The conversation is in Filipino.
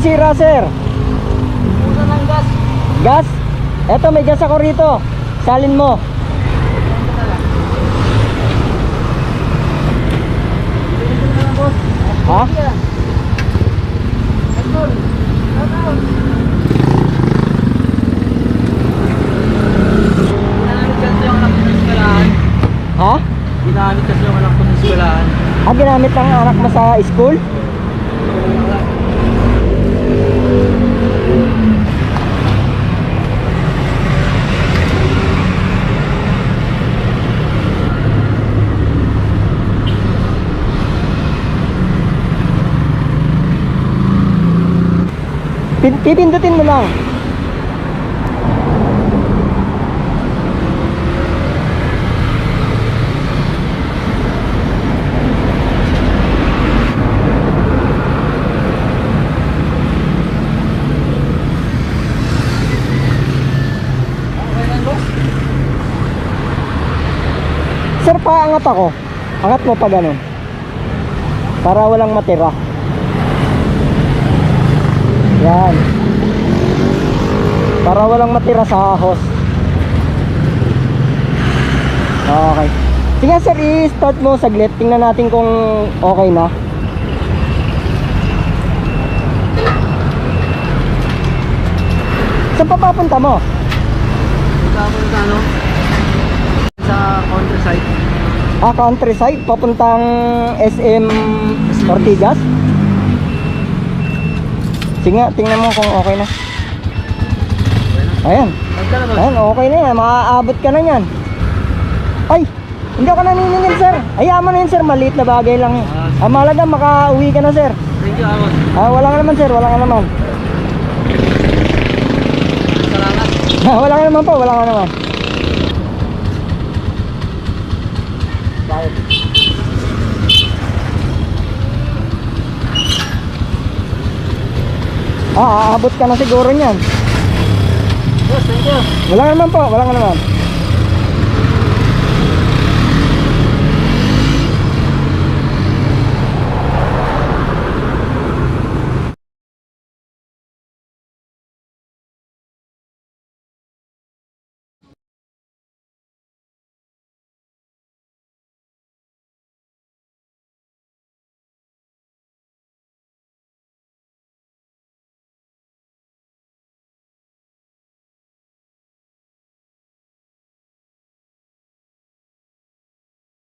sira, sir? Pusa ng gas. Gas? Eto, may gas ako rito. Salin mo. Ha? Ginamit kasi yung anak ko sa eskwelahan. Ha? Ginamit kasi yung anak ko sa eskwelahan. Ah, ginamit ng anak mo sa school? Pipindutin mo lang. Sir, paangat ako. Angat mo pa ganun. Para walang matira. Yan. Para walang matira sa ahos. Okay. Sige sir, i-start mo saglit. Tingnan natin kung okay na. Saan pa papunta mo? Sa ano? Sa countryside. Ah, countryside, papuntang SM Ortigas. Nga, tingnan mo kung okay na. Ayan, ayan, okay na yan. Makakaabot ka na yan. Ay, hindi ako naniningil, sir. Hayaan mo na yun, sir. Maliit na bagay lang. yun. Ah, malaga, makauwi ka na, sir. Thank you, Amos. Ah, wala ka naman, sir. Wala ka naman. Salamat. Ah, wala ka naman po, wala ka naman. Ah, aabot ka na siguro niyan. Boss, thank you. Wala naman po, wala naman.